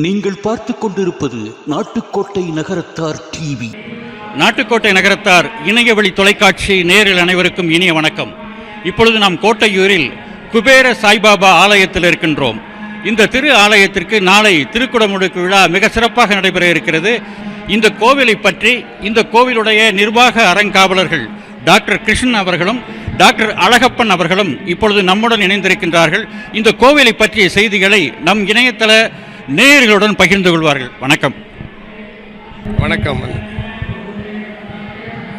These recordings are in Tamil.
நீங்கள் பார்த்து கொண்டிருப்பது நாட்டுக்கோட்டை நகரத்தார் டிவி. நாட்டுக்கோட்டை நகரத்தார் இணையவழி தொலைக்காட்சி நேரில் அனைவருக்கும் இனிய வணக்கம். இப்பொழுது நாம் கோட்டையூரில் குபேர சாய்பாபா ஆலயத்தில் இருக்கின்றோம். இந்த திரு ஆலயத்திற்கு நாளை திருக்குடமுழுக்கு விழா மிக சிறப்பாக நடைபெற இருக்கிறது. இந்த கோவிலை பற்றி இந்த கோவிலுடைய நிர்வாக அறங்காவலர்கள் டாக்டர் கிருஷ்ணன் அவர்களும் டாக்டர் அழகப்பன் அவர்களும் இப்பொழுது நம்முடன் இணைந்திருக்கின்றார்கள். இந்த கோவிலை பற்றிய செய்திகளை நம் இணையதள நேயர்களுடன் பகிர்ந்து கொள்வார்கள். வணக்கம். வணக்கம்.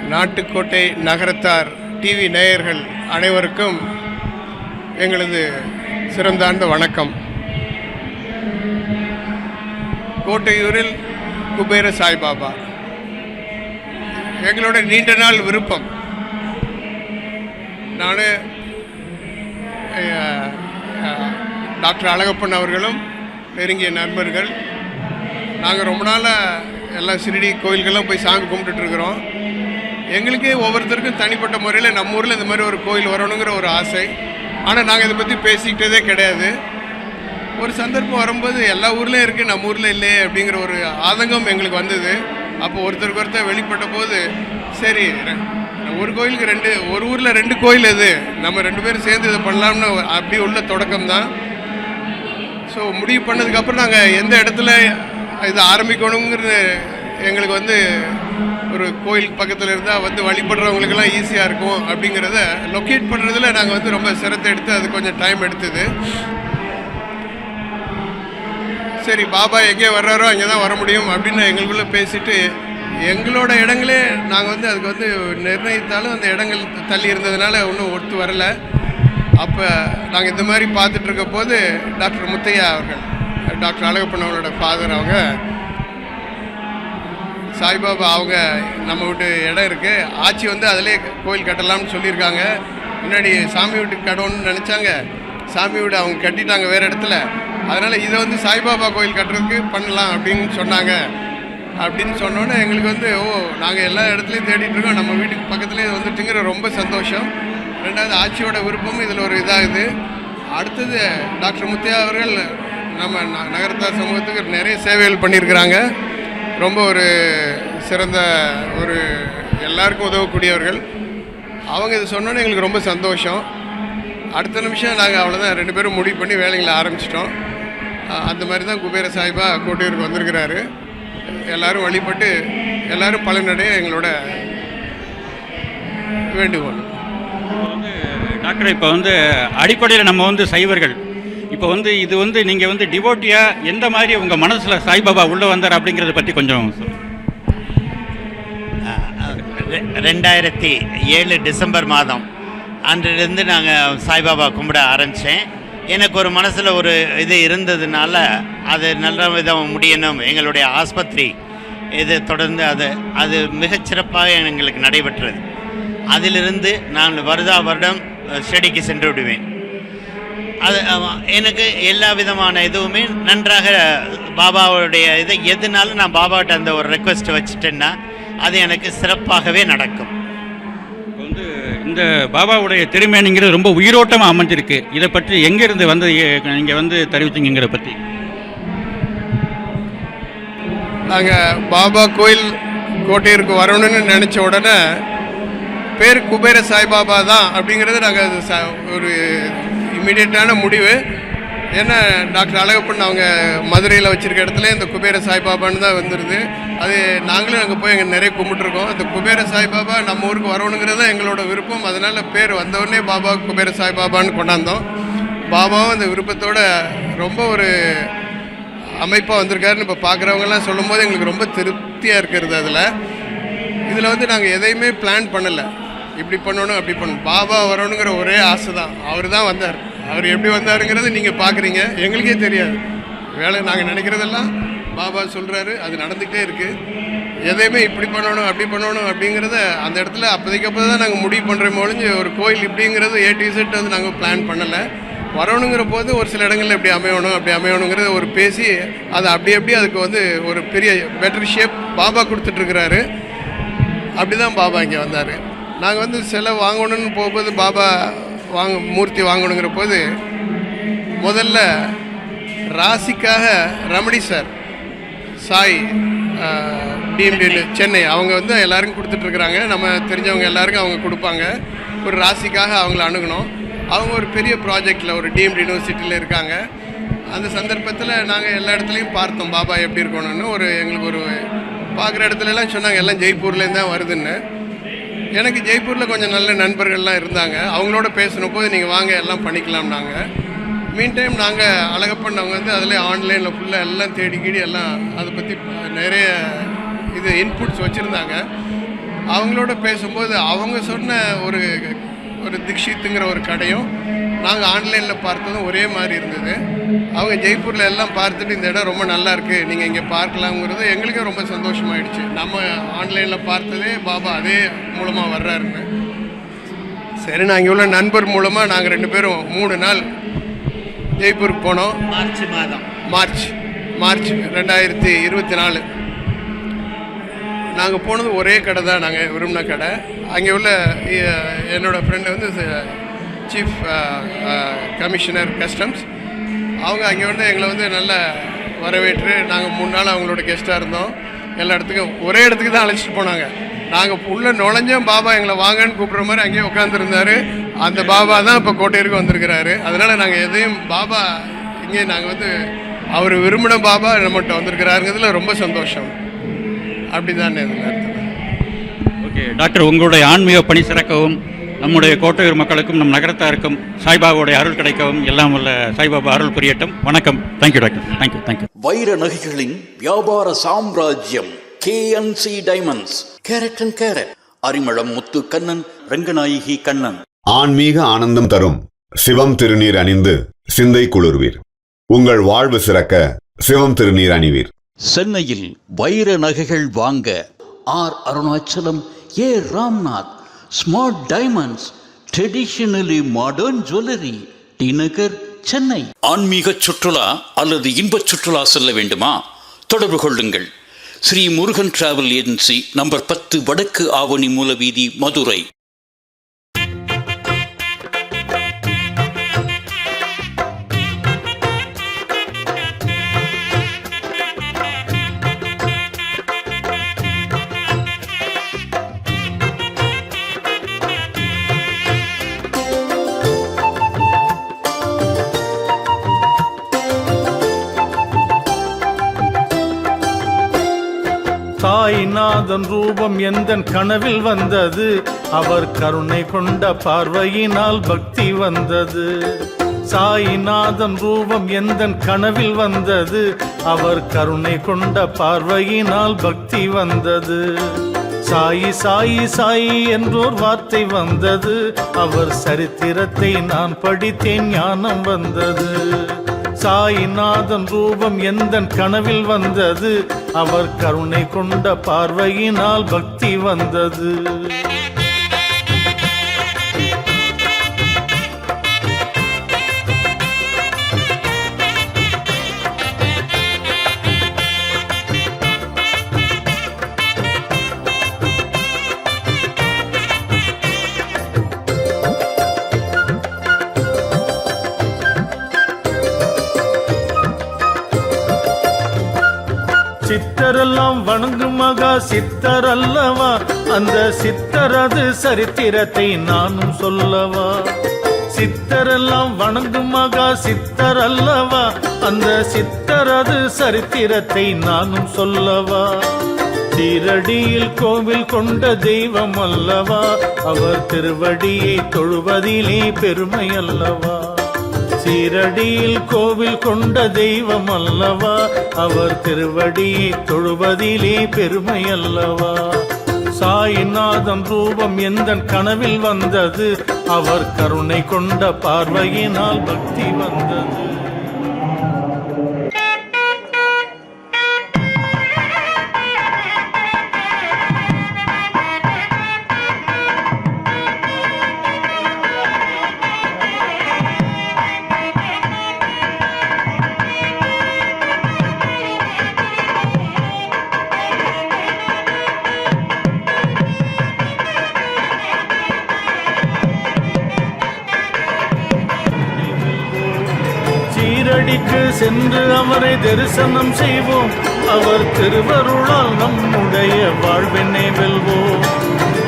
நாட்டுக்கோட்டை நகரத்தார் டிவி நேயர்கள் அனைவருக்கும் எங்களது சிறந்தாழ்ந்த வணக்கம். கோட்டையூரில் குபேர சாய்பாபா. எங்களோட நீண்ட நாள் விருப்பம். நான் டாக்டர் அழகப்பன் அவர்களும் நெருங்கிய நண்பர்கள். நாங்கள் ரொம்ப நாளாக எல்லா சிறுடி கோயில்கள்லாம் போய் சாமி கும்பிட்டுட்ருக்குறோம். எங்களுக்கே ஒவ்வொருத்தருக்கும் தனிப்பட்ட முறையில் நம்ம ஊரில் இந்த மாதிரி ஒரு கோயில் வரணுங்கிற ஒரு ஆசை. ஆனால் நாங்கள் இதை பற்றி பேசிக்கிட்டதே கிடையாது. ஒரு சந்தர்ப்பம் வரும்போது எல்லா ஊர்லேயும் இருக்குது நம்ம ஊரில் இல்லையே அப்படிங்கிற ஒரு ஆதங்கம் எங்களுக்கு வந்தது. அப்போ ஒருத்தருக்கு ஒருத்தர் வெளிப்பட்ட போது சரி ஒரு கோயிலுக்கு ரெண்டு ஒரு ஊரில் ரெண்டு கோயில் இது நம்ம ரெண்டு பேரும் சேர்ந்து இதை பண்ணலாம்னு அப்படி உள்ள தொடக்கம் தான் ஸோ முடிவு பண்ணதுக்கப்புறம் நாங்கள் எந்த இடத்துல இது ஆரம்பிக்கணுங்கிறது எங்களுக்கு வந்து ஒரு கோயில் பக்கத்தில் இருந்தால் வந்து வழிபடுறவங்களுக்கெல்லாம் ஈஸியாக இருக்கும் அப்படிங்கிறத லொக்கேட் பண்ணுறதுல நாங்கள் வந்து ரொம்ப சிரத்தை எடுத்து அது கொஞ்சம் டைம் எடுத்தது. சரி பாபா எங்கே வர்றாரோ அங்கே தான் வர முடியும் அப்படின்னு எங்களுக்குள்ளே பேசிட்டு எங்களோட இடங்களே நாங்கள் வந்து அதுக்கு வந்து நிர்ணயித்தாலும் அந்த இடங்கள் தள்ளி இருந்ததுனால ஒன்றும் ஒத்து வரலை. அப்போ நாங்கள் இந்த மாதிரி பார்த்துட்டு இருக்க போது டாக்டர் முத்தையா அவர்கள் டாக்டர் அழகப்பன் அவங்களோட ஃபாதர் அவங்க சாய்பாபா அவங்க நம்ம வீட்டு இடம் இருக்குது ஆட்சி வந்து அதிலே கோயில் கட்டலாம்னு சொல்லியிருக்காங்க. முன்னாடி சாமி வீட்டுக்கு கடவுன்னு நினச்சாங்க. சாமி வீடு அவங்க கட்டிட்டாங்க வேறு இடத்துல. அதனால் இதை வந்து சாய்பாபா கோயில் கட்டுறதுக்கு பண்ணலாம் அப்படின்னு சொன்னாங்க. அப்படின்னு சொன்னோன்னே எங்களுக்கு வந்து ஓ நாங்கள் எல்லா இடத்துலையும் தேடிட்டுருக்கோம் நம்ம வீட்டுக்கு பக்கத்துலேயே வந்துட்டுங்கிற ரொம்ப சந்தோஷம். ரெண்டாவது ஆட்சியோட விருப்பமும் இதில் ஒரு இதாகுது. அடுத்தது டாக்டர் முத்தியா அவர்கள் நம்ம ந- நகரத்தார் சமூகத்துக்கு நிறைய சேவைகள் பண்ணியிருக்கிறாங்க. ரொம்ப ஒரு சிறந்த ஒரு எல்லாருக்கும் உதவக்கூடியவர்கள். அவங்க இது சொன்னோன்னே எங்களுக்கு ரொம்ப சந்தோஷம். அடுத்த நிமிஷம் நாங்கள் அவ்வளோதான் ரெண்டு பேரும் முடிவு பண்ணி வேலைகளை ஆரம்பிச்சிட்டோம். அந்த மாதிரி தான் குபேர சாஹிபா கோட்டையூருக்கு வந்திருக்கிறாரு. எல்லாரும் வழிபட்டு எல்லோரும் பலனடைய எங்களோட வேண்டுகோள். டாக்டர் இப்போ வந்து அடிப்படையில் நம்ம வந்து சைவர்கள். இப்போ வந்து இது வந்து நீங்கள் வந்து டிவோட்டியாக எந்த மாதிரி உங்கள் மனசில் சாய்பாபா உள்ளே வந்தார் அப்படிங்கிறத பற்றி கொஞ்சம் ரெண்டாயிரத்தி ஏழு டிசம்பர் மாதம் அன்றிலிருந்து நாங்கள் சாய்பாபா கும்பிட ஆரம்பித்தேன் எனக்கு ஒரு மனசில் ஒரு இது இருந்ததுனால அது நல்ல விதம் முடியணும். எங்களுடைய ஆஸ்பத்திரி இது தொடர்ந்து அது அது மிகச்சிறப்பாக எங்களுக்கு நடைபெற்றது. அதிலிருந்து நான் வருடா வருடம் அஹ், ஷெடிக்கு சென்று விடுவேன். அது எனக்கு எல்லா விதமான இதுவுமே நன்றாக பாபாவுடைய இது எதுனாலும் நான் பாபாட்ட அந்த ஒரு ரெக்வெஸ்ட் வச்சுட்டேன்னா அது எனக்கு சிறப்பாகவே நடக்கும். வந்து இந்த பாபாவுடைய திருமேனிங்கிறது ரொம்ப உயிரோட்டமாக அமைஞ்சிருக்கு. இதை பற்றி எங்கேருந்து வந்து நீங்கள் வந்து தெரிவித்தீங்கிறத பற்றி நாங்கள் பாபா கோயில் கோட்டையூருக்கு வரணும்னு நினச்ச உடனே பேர் குபேர சாய்பாபா தான் அப்படிங்கிறது நாங்கள் அது ச ஒரு இம்மிடியட்டான முடிவு. ஏன்னா டாக்டர் அழகப்பன் அவங்க மதுரையில் வச்சுருக்க இடத்துல இந்த குபேர சாய்பாபான்னு தான் வந்துடுது அது நாங்களும் அங்கே போய் அங்கே நிறைய கும்பிட்டுருக்கோம். இந்த குபேர சாய்பாபா நம்ம ஊருக்கு வரணுங்கிறது தான் எங்களோட விருப்பம். அதனால் பேர் வந்தவுடனே பாபா குபேர சாய்பாபான்னு கொண்டாந்தோம். பாபாவும் அந்த விருப்பத்தோட ரொம்ப ஒரு அமைப்பாக வந்திருக்காருன்னு இப்போ பார்க்குறவங்கலாம் சொல்லும்போது எங்களுக்கு ரொம்ப திருப்தியாக இருக்கிறது அதில். இதில் வந்து நாங்கள் எதையுமே பிளான் பண்ணலை. இப்படி பண்ணணும் அப்படி பண்ணணும். பாபா வரணுங்கிற ஒரே ஆசை தான் அவர் தான் வந்தார். அவர் எப்படி வந்தாருங்கிறது நீங்கள் பார்க்குறீங்க எங்களுக்கே தெரியாது. வேலை நாங்கள் நினைக்கிறதெல்லாம் பாபா சொல்கிறாரு அது நடந்துக்கிட்டே இருக்குது எதையுமே இப்படி பண்ணணும் அப்படி பண்ணணும் அப்படிங்கிறத அந்த இடத்துல அப்போதைக்கு அப்போ தான் நாங்கள் முடிவு பண்ணுறோம் ஒழிஞ்சு ஒரு கோயில் இப்படிங்கிறது ஏ டு வந்து நாங்கள் பிளான் பண்ணலை. வரணுங்கிற போது ஒரு சில இடங்களில் இப்படி அமையணும் அப்படி அமையணுங்கிறத ஒரு பேசி அதை அப்படி அப்படி அதுக்கு வந்து ஒரு பெரிய பெட்டர் ஷேப் பாபா கொடுத்துட்ருக்கிறாரு அப்படி தான் பாபா இங்கே வந்தார். நாங்கள் வந்து சிலை வாங்கணும்னு போகும்போது பாபா வாங்க மூர்த்தி வாங்கணுங்கிற போது முதல்ல ராசிக்காக ரமணி சார் சாய் டிஎம்டி சென்னை அவங்க வந்து எல்லாருக்கும் கொடுத்துட்ருக்குறாங்க நம்ம தெரிஞ்சவங்க எல்லாருக்கும் அவங்க கொடுப்பாங்க. ஒரு ராசிக்காக அவங்கள அணுகணும். அவங்க ஒரு பெரிய ப்ராஜெக்டில் ஒரு டிஎம்டி யூனிவர்சிட்டியில் இருக்காங்க. அந்த சந்தர்ப்பத்தில் நாங்கள் எல்லா இடத்துலையும் பார்த்தோம் பாபா எப்படி இருக்கணும்னு. ஒரு எங்களுக்கு ஒரு பார்க்குற இடத்துலலாம் சொன்னாங்க எல்லாம் ஜெய்ப்பூர்லேருந்து தான் வருதுன்னு. எனக்கு ஜெய்ப்பூரில் கொஞ்சம் நல்ல நண்பர்கள்லாம் இருந்தாங்க. அவங்களோட பேசின போது நீங்கள் வாங்க எல்லாம் பண்ணிக்கலாம்னாங்க. மீன் டைம் நாங்கள் அழகப்பண்ணவங்க வந்து அதில் ஆன்லைனில் ஃபுல்லாக எல்லாம் தேடிக்கிடி எல்லாம் அதை பற்றி நிறைய இது இன்புட்ஸ் வச்சுருந்தாங்க. அவங்களோட பேசும்போது அவங்க சொன்ன ஒரு ஒரு திக்ஷித்துங்கிற ஒரு கடையும் நாங்கள் ஆன்லைனில் பார்த்ததும் ஒரே மாதிரி இருந்தது. அவங்க ஜெய்ப்பூரில் எல்லாம் பார்த்துட்டு இந்த இடம் ரொம்ப நல்லா இருக்குது நீங்கள் இங்கே பார்க்கலாங்கிறது எங்களுக்கே ரொம்ப சந்தோஷமாயிடுச்சு. நம்ம ஆன்லைனில் பார்த்ததே பாபா அதே மூலமாக வர்றாருன்னு. சரி இங்கே உள்ள நண்பர் மூலமாக நாங்கள் ரெண்டு பேரும் மூணு நாள் ஜெய்ப்பூருக்கு போனோம். மார்ச் மாதம். மார்ச் மார்ச் ரெண்டாயிரத்தி இருபத்தி நாலு. நாங்கள் போனது ஒரே கடை தான். நாங்கள் விரும்பின கடை. அங்கே உள்ள என்னோடய ஃப்ரெண்டு வந்து சீஃப் கமிஷனர் கஸ்டம்ஸ் அவங்க அங்கே வந்து எங்களை வந்து நல்ல வரவேற்று நாங்கள் மூணு நாள் அவங்களோட கெஸ்ட்டாக இருந்தோம். எல்லா இடத்துக்கும் ஒரே இடத்துக்கு தான் அழைச்சிட்டு போனாங்க. நாங்கள் உள்ளே நுழைஞ்சோம் பாபா எங்களை வாங்கன்னு கூப்பிட்ற மாதிரி அங்கேயே உட்காந்துருந்தாரு அந்த பாபா தான் இப்போ கோட்டையூருக்கு வந்திருக்கிறாரு. அதனால் நாங்கள் எதையும் பாபா இங்கே நாங்கள் வந்து அவர் விரும்பின பாபா நம்மகிட்ட வந்திருக்கிறாருங்கிறதுல ரொம்ப சந்தோஷம். அப்படி தான் ஓகே டாக்டர் உங்களுடைய ஆன்மீக பணி சிறக்கவும் நம்முடைய கோட்டையூர் மக்களுக்கும் நம் நகரத்தாருக்கும் சாய்பாபாவுடைய அருள் கிடைக்கவும் எல்லாம் உள்ள சாய்பாபா அருள் புரியட்டும். வணக்கம். Thank you doctor. தேங்க்யூ தேங்க்யூ வைர நகைகளின் வியாபார சாம்ராஜ்யம் KNC diamonds carat and carat Arimalam Muthu Kannan Ranganayaki Kannan. ஆன்மீக ஆனந்தம் தரும் சிவம் திருநீர் அணிந்து சிந்தை குளிர்வீர். உங்கள் வாழ்வு சிறக்க சிவம் திருநீர் அணிவீர். சென்னையில் வைர நகைகள் வாங்க R Arunachalam A Ramnath smart diamonds traditionally modern jewellery T Nagar Chennai. ஆன்மீக சுற்றுலா அல்லது இன்பச் சுற்றுலா செல்ல வேண்டுமா? தொடர்பு கொள்ளுங்கள். Sri Murugan travel agency number பத்து வடக்கு ஆவணி மூலவீதி மதுரை. தாய்நாதன் ரூபம் எந்தன் கனவில் வந்தது? அவர் கருணை கொண்ட பார்வையினால் பக்தி வந்தது. சாயிநாதன் ரூபம் எந்தன் கனவில் வந்தது? அவர் கருணை கொண்ட பார்வையினால் பக்தி வந்தது. சாயி சாயி சாயி என்றோர் வார்த்தை வந்தது. அவர் சரித்திரத்தை நான் படித்தேன் ஞானம் வந்தது. சாயிநாதன் ரூபம் எந்தன் கனவில் வந்தது? அவர் கருணை கொண்ட பார்வையினால் பக்தி வந்தது. சித்தரெல்லாம் வணங்கும் மகா சித்தர் அல்லவா அந்த சித்தரது சரித்திரத்தை நானும் சொல்லவா. சித்தரெல்லாம் வணங்கும் மகா சித்தர் அல்லவா அந்த சித்தரது சரித்திரத்தை நானும் சொல்லவா. சீரடியில் கோவில் கொண்ட தெய்வம் அல்லவா. அவர் திருவடியை தொழுவதிலே பெருமை அல்லவா சீரடியில் கோவில் கொண்ட தெய்வம் அல்லவா? அவர் திருவடியை தொழுவதிலே பெருமை அல்லவா? சாயிநாதன் ரூபம் எந்தன் கனவில் வந்தது? அவர் கருணை கொண்ட பார்வையினால் பக்தி வந்தது. சென்று அவரை தரிசனம் செய்வோம். அவர் திருவருளால் நம்முடைய வாழ்வினை வெல்வோம்.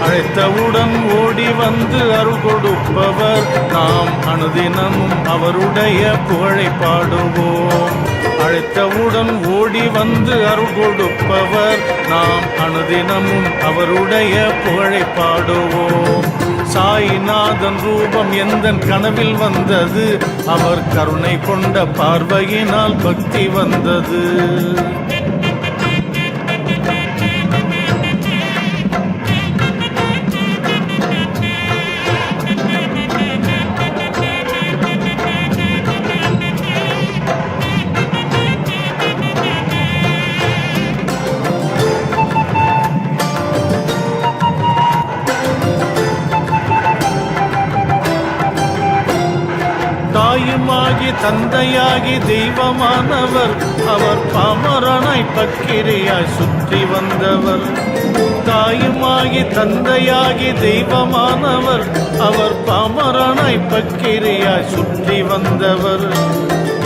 அழைத்தவுடன் ஓடி வந்து அருள் கொடுப்பவர். நாம் அனுதினமும் அவருடைய புகழை பாடுவோம். அழைத்தவுடன் ஓடி வந்து அருள் கொடுப்பவர். நாம் அனுதினமும் அவருடைய புகழை பாடுவோம். சாயிநாதன் ரூபம் எந்த கனவில் வந்தது? அவர் கருணை கொண்ட பார்வையினால் பக்தி வந்தது. தந்தையாகி தெய்வமானவர். அவர் பாமரனாய் பக்கிரியாய் சுற்றி வந்தவர். தாயுமாகி தந்தையாகி தெய்வமானவர். அவர் பாமரனாய் பக்கிரியாய் சுற்றி வந்தவர்.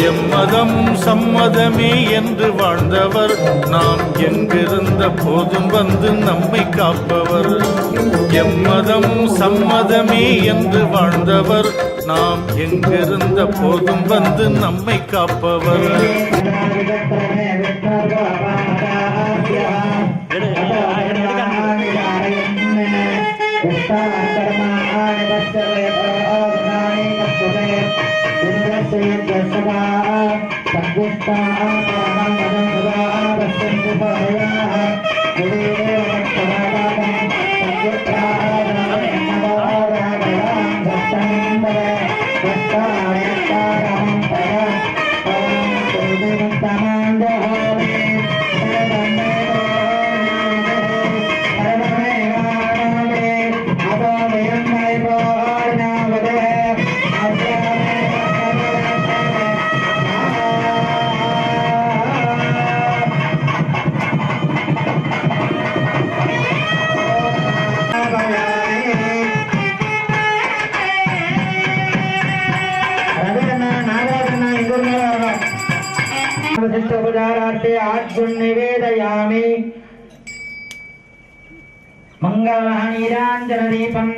எம்மதமும் சம்மதமே என்று வாழ்ந்தவர். நாம் எங்கிருந்த போதும் வந்து நம்மை காப்பவர். எம்மதம் சம்மதமே என்று வாழ்ந்தவர். நாம் எங்கிருந்த போதும் வந்து நம்மை காப்பவர். Thank you. आत्मनिवेदयामि मङ्गलहानिराञ्जनदीपं दर्शयामि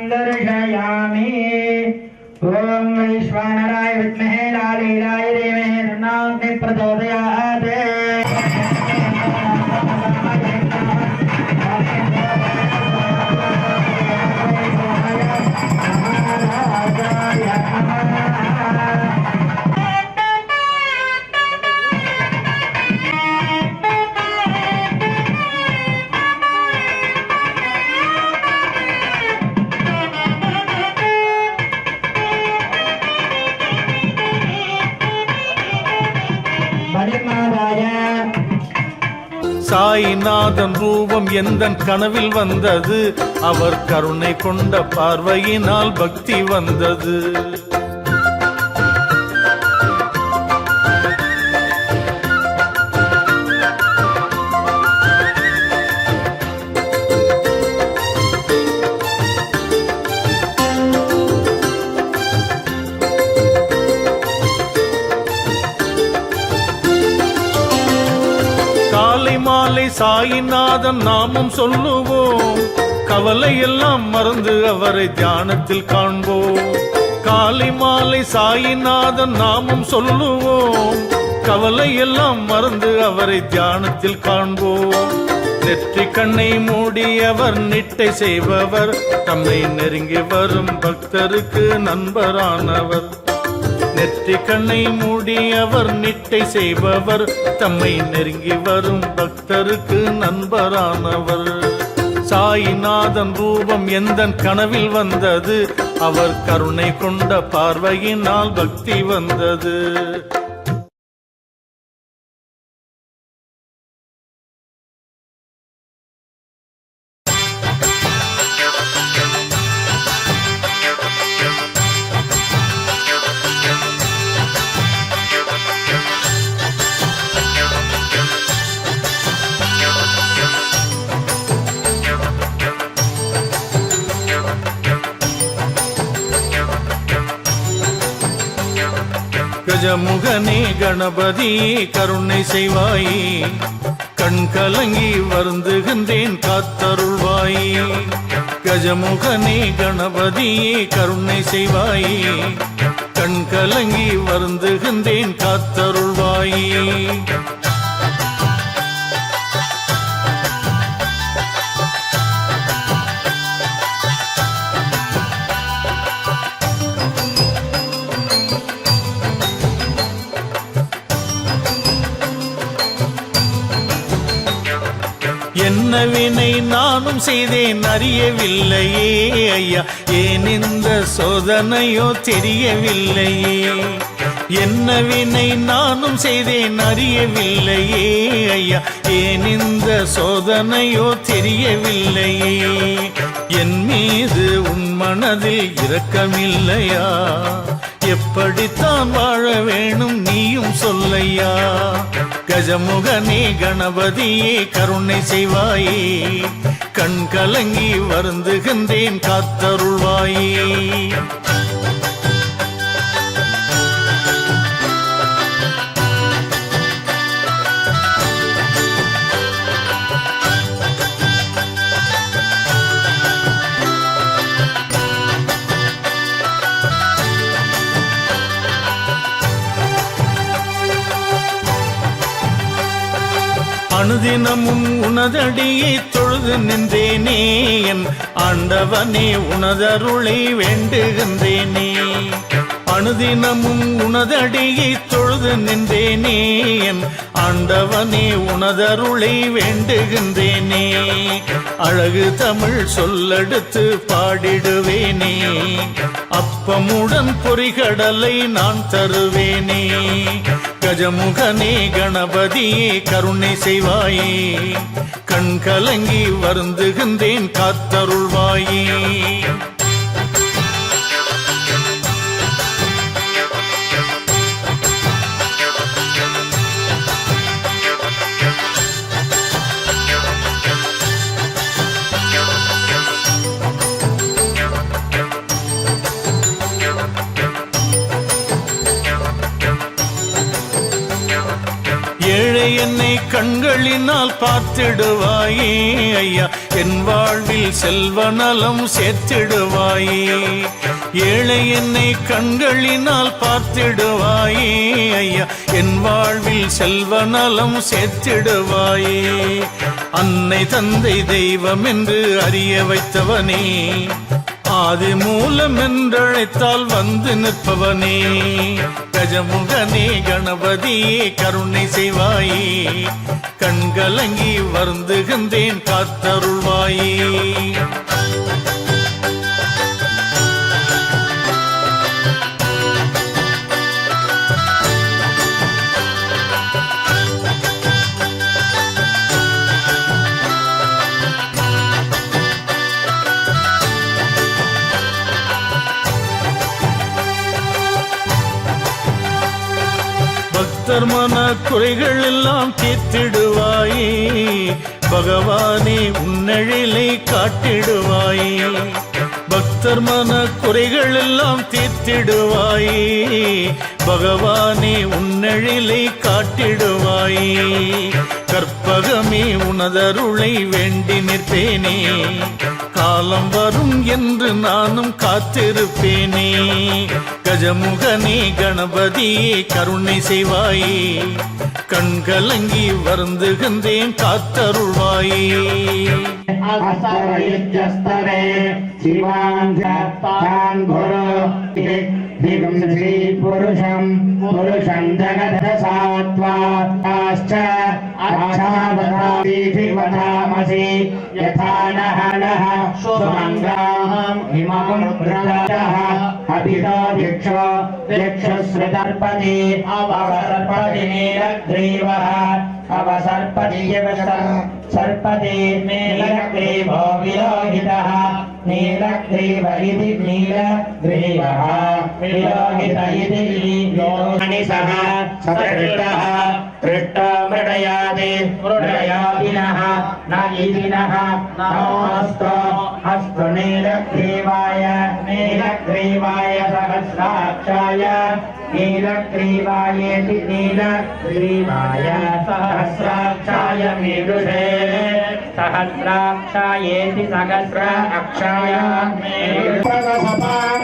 எந்த கனவில் வந்தது? அவர் கருணை கொண்ட பார்வையினால் பக்தி வந்தது. சாயிநாதன் நாமும் சொல்லுவோம். கவலை எல்லாம் மறந்து அவரை தியானத்தில் காண்போம். காலை மாலை சாயிநாதன் நாமும் சொல்லுவோம். கவலை எல்லாம் மறந்து அவரை தியானத்தில் காண்போம். நெற்றி கண்ணை மூடியவர் நிட்டை செய்பவர் தம்மை நெருங்கி வரும் பக்தருக்கு நண்பரானவர். நெற்றி கண்ணை மூடி அவர் நிட்டை செய்பவர். தம்மை நெருங்கி வரும் பக்தருக்கு நண்பரானவர். சாயிநாதன் ரூபம் எந்த கனவில் வந்தது? அவர் கருணை கொண்ட பார்வையினால் பக்தி வந்தது. கணபதி கருணை செய்வாயே. கண் கலங்கி வருந்துகின்றேன் காத்தருள்வாயே. கஜமுகனே கணபதியே கருணை செய்வாயே. கண் கலங்கி வருந்துகின்றேன் காத்தருள்வாயே. என்ன வினை நானும் செய்தேன் அறியவில்லையே ஐயா. ஏன் இந்த சோதனையோ தெரியவில்லையே? என்ன வினை நானும் செய்தேன் அறியவில்லையே ஐயா. ஏன் இந்த சோதனையோ தெரியவில்லையே? என் மீது உன் மனதில் இரக்கமில்லையா? எப்படித்தான் வாழ வேணும் நீயும் சொல்லையா? கஜமுகனே கணபதியே கருணை செய்வாயே. கண் கலங்கி வருந்துகின்றேன் காத்தருள்வாயே. அனுதினமும் உனதடியை தொழுது நின்றேனே என் ஆண்டவனே உனதருளை வேண்டுகின்றேனே. அனுதினமும் உனதடியை தொழுது நின்றேனே என் ஆண்டவனே உனதருளை வேண்டுகின்றேனே. அழகு தமிழ் சொல்லெடுத்து பாடிடுவேனே. அப்பமுடன் பொறிகடலை நான் தருவேனே. கஜமுகனே கணபதியே கருணை செய்வாயே. கண் கலங்கி வருந்துகின்றேன் காத்தருள்வாயே. என்னை கண்களினால் பார்த்திடுவாயே ஐயா. என் வாழ்வில் செல்வ நலம் சேர்த்திடுவாயே. ஏழை என்னை கண்களினால் பார்த்திடுவாயே ஐயா. என் வாழ்வில் செல்வ நலம் சேர்த்திடுவாயே. அன்னை தந்தை தெய்வம் என்று அறிய வைத்தவனே. ஆதி மூலம் என்றழைத்தால் வந்து நிற்பவனே. கஜமுகனே கணபதி கருணை செய்வாயே. கண்கலங்கி வருந்துகின்றேன் காத்தருள்வாயே. பக்தர் மன குறைகள் எல்லாம் தீர்த்திடுவாயே. பகவானே உன்னழிலை காட்டிடுவாயே. பக்தர் மன குறைகள் எல்லாம் தீர்த்திடுவாயே. பகவானே உன்னெழிலை காட்டிடுவாய். கற்பகமே உனதருளை வேண்டி நிற்பேனே. காலம் வரும் என்று நானும் காத்திருப்பேனே. கஜமுகனே கணபதியே கருணை செய்வாயே. கண்கலங்கி வருந்துகின்றேன் காத்தருள்வாயே. சிவான் दिगं श्रीपुरुषं पुरुषं जगदसात्वाश्च अच्छावधामसि यथा नः नः सुमङ्गाम् इमं प्रदः अभितो भिक्षो भिक्षुश्रुतर्पति अवसर्पति नीलग्रीवः अवसर्पति सर्पति नीलग्रीवो विलोहितः नीलग्रीव इति नीलग्रीवः विलोहित इति विलोहिनि सः सदृष्टः दृष्टो मृडयाति मृडयादिनः न इदिनः नमोऽस्तु अस्तु नीलग्रीवाय नीलग्रीवाय सहस्राक्षाय नीलग्रीवायेति नीलग्रीवाय सहस्राक्षाय मीदुषे सहस्राक्षायेति सहस्र अक्षाय मेदुषपां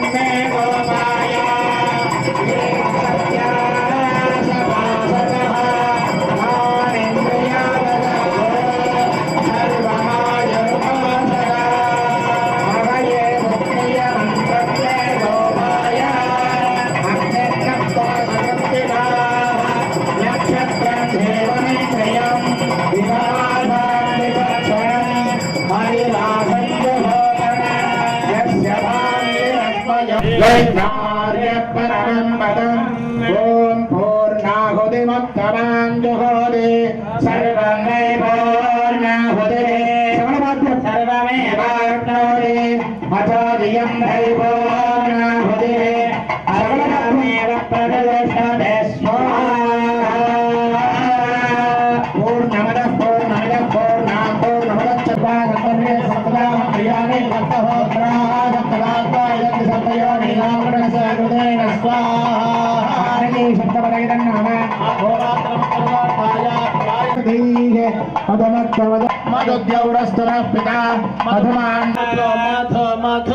مددست متو متو مت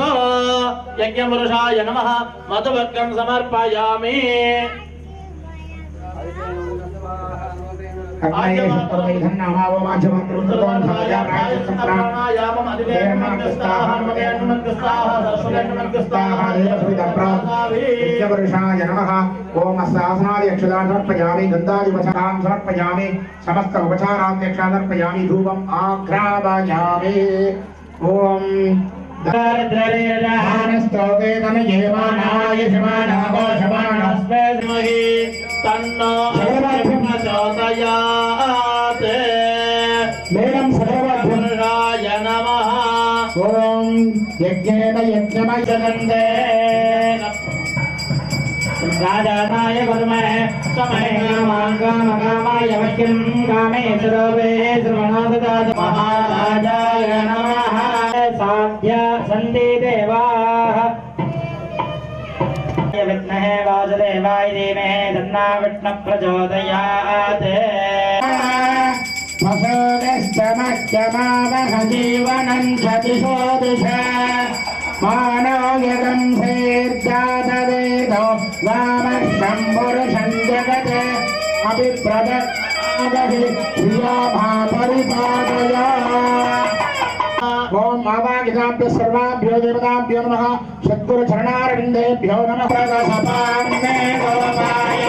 مت یوزا یا نم مت وقم سمرپیا نوسناپیاں دن سمرپیا سمستاراکا نپیاں यज्ञेन यज्ञमाचनंदे राजनाय भरमे समय मांगा मांगा यवकिं कामे सदोपे सुमनादाद महाराजा गणमा साध्या संधि देवा वित्तने वाजदे वाइदे में धन्ना वसोदस्तमश्चमावह जीवनं क्षतिशो दिश मानो यगं सेर्जातवेदो वामशम्भुरुषं जगत् अभिप्रदहि प्रियाभा परिपादया ओम आवागिताभ्य सर्वाभ्यो देवताभ्यो नमः सद्गुरु चरणारविन्देभ्यो नमः प्रदसपान्मे गोपाय